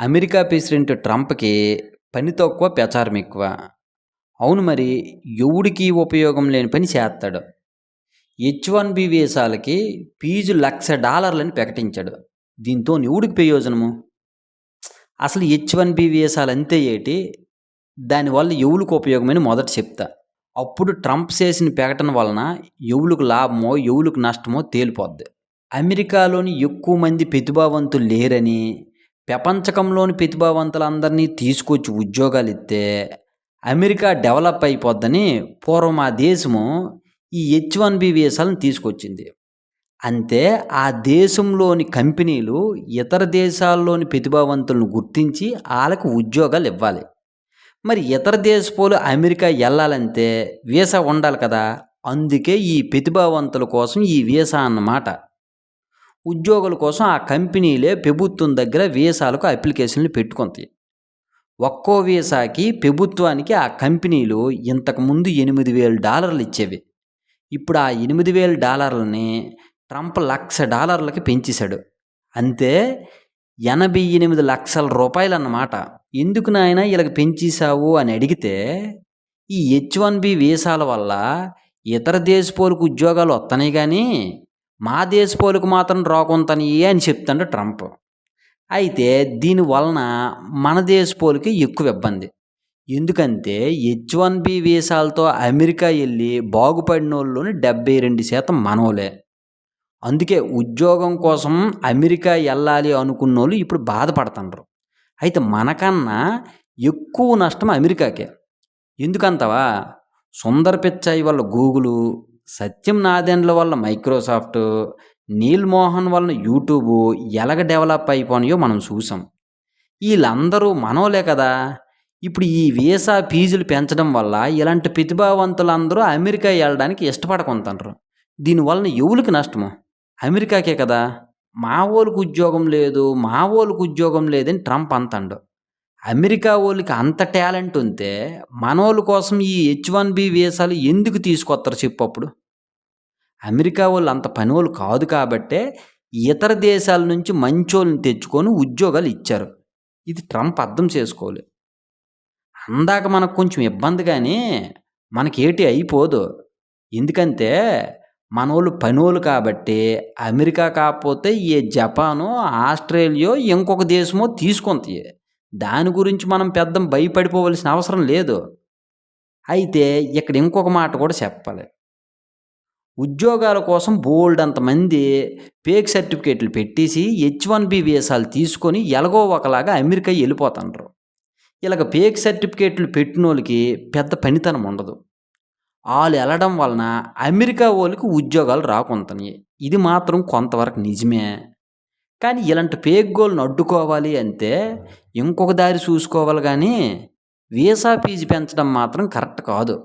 America president ట్రంప్‌కి పని తక్కువ, ప్రచారం ఎక్కువ. అవును మరి ఎవడికి ఉపయోగం లేని పని చేస్తాడు హెచ్ వన్ బి వీసాలకి ఫీజు లక్ష డాలర్లని ప్రకటించాడు. దీంతోని ఎవడికి ప్రయోజనము? అసలు హెచ్ వన్ బి అంతే ఏటి? దానివల్ల ఎవలికి ఉపయోగమని మొదట చెప్తా. అప్పుడు ట్రంప్ చేసిన ప్రకటన వలన ఎవులకు లాభమో, ఎవలికి నష్టమో తేలిపోద్ది. అమెరికాలోని ఎక్కువ మంది ప్రతిభావంతులు లేరని, ప్రపంచకంలోని ప్రతిభావంతులందరినీ తీసుకొచ్చి ఉద్యోగాలు ఇస్తే అమెరికా డెవలప్ అయిపోద్దని పూర్వం ఆ దేశము ఈ హెచ్ వన్ బి వీసాలను తీసుకొచ్చింది. అంతే ఆ దేశంలోని కంపెనీలు ఇతర దేశాల్లోని ప్రతిభావంతులను గుర్తించి వాళ్ళకు ఉద్యోగాలు ఇవ్వాలి మరి ఇతర దేశపోలు అమెరికా వెళ్ళాలంటే వీసా ఉండాలి కదా! అందుకే ఈ ప్రతిభావంతుల కోసం ఈ వీసా అన్నమాట. ఉద్యోగుల కోసం ఆ కంపెనీలే ప్రభుత్వం దగ్గర వీసాలకు అప్లికేషన్‌లు పెట్టుకుంటాయి. ఒక్కో వీసాకి ప్రభుత్వానికి ఆ కంపెనీలు ఇంతకుముందు $8000 ఇచ్చేవి. ఇప్పుడు ఆ $8000లని ట్రంప్ లక్ష డాలర్లకి పెంచేశాడు. అంతే ఎనభై ఎనిమిది లక్షల రూపాయలు అన్నమాట. ఎందుకు నాయనా ఇలగ పెంచేశావు అని అడిగితే, ఈ హెచ్ వన్ బి వీసాల వల్ల ఇతర దేశపోలకు ఉద్యోగాలు వస్తున్నాయి కానీ మా దేశపోళ్ళకి మాత్రం రాకుంటన్నాయి అని చెప్తాడు ట్రంప్. అయితే దీని వలన మన దేశపోళ్ళకి ఎక్కువ ఇబ్బంది. ఎందుకంటే హెచ్ వన్ బి వీసాలతో అమెరికా వెళ్ళి బాగుపడిన వాళ్ళలోని డెబ్బై రెండు శాతం మనోలే అందుకే ఉద్యోగం కోసం అమెరికా వెళ్ళాలి అనుకున్న వాళ్ళు ఇప్పుడు బాధపడుతున్నారు అయితే మనకన్నా ఎక్కువ నష్టం అమెరికాకే. ఎందుకంతవా సుందర్ పిచ్చాయి వాళ్ళ గూగులు, సత్యం నాదెండ్ల వల్ల మైక్రోసాఫ్ట్, నీల్ మోహన్ వలన యూట్యూబు ఎలాగ డెవలప్ అయిపోయినాయో మనం చూసాం. వీళ్ళందరూ మనోలే కదా! ఇప్పుడు ఈ వీసా ఫీజులు పెంచడం వల్ల ఇలాంటి ప్రతిభావంతులందరూ అమెరికా వెళ్ళడానికి ఇష్టపడకుంటండ్రు. దీనివలన వలన నష్టము? అమెరికాకే కదా! మావోళ్ళకి ఉద్యోగం లేదు, మావోళ్ళకి ఉద్యోగం లేదని ట్రంప్ అంతండు. అమెరికా వాళ్ళకి అంత టాలెంట్ ఉంటే మనోళ్ళ కోసం ఈ హెచ్ వన్ బి వీసాలు ఎందుకు తీసుకొస్తారు చెప్పప్పుడు? అమెరికా వాళ్ళు అంత పని వాళ్ళు కాదు కాబట్టే ఇతర దేశాల నుంచి మంచోళ్ళని తెచ్చుకొని ఉద్యోగాలు ఇచ్చారు. ఇది ట్రంప్ అర్థం చేసుకోవాలి. అందాక మనకు కొంచెం ఇబ్బంది కానీ మనకేటి అయిపోదు. ఎందుకంటే మనోళ్ళు పనోళ్ళు కాబట్టి అమెరికా కాకపోతే ఏ జపాను ఆస్ట్రేలియో ఇంకొక దేశమో తీసుకుంటాయి. దాని గురించి మనం పెద్ద భయపడిపోవలసిన అవసరం లేదు. అయితే ఇక్కడ ఇంకొక మాట కూడా చెప్పాలి. ఉద్యోగాల కోసం బోల్డ్ మంది ఫేక్ సర్టిఫికేట్లు పెట్టేసి హెచ్ వన్ బి వీసాలు తీసుకొని ఎలాగో ఒకలాగా అమెరికా వెళ్ళిపోతుండ్రు ఇలాగ ఫేక్ సర్టిఫికేట్లు పెట్టిన వాళ్ళకి పెద్ద పనితనం ఉండదు. వాళ్ళు వెళ్ళడం వలన అమెరికా వాళ్ళకి ఉద్యోగాలు రాకుంటున్నాయి ఇది మాత్రం కొంతవరకు నిజమే. కానీ ఇలాంటి ఫేక్‌గోళ్ళని అడ్డుకోవాలి అంటే ఇంకొక దారి చూసుకోవాలి కానీ వీసా ఫీజు పెంచడం మాత్రం కరెక్ట్ కాదు.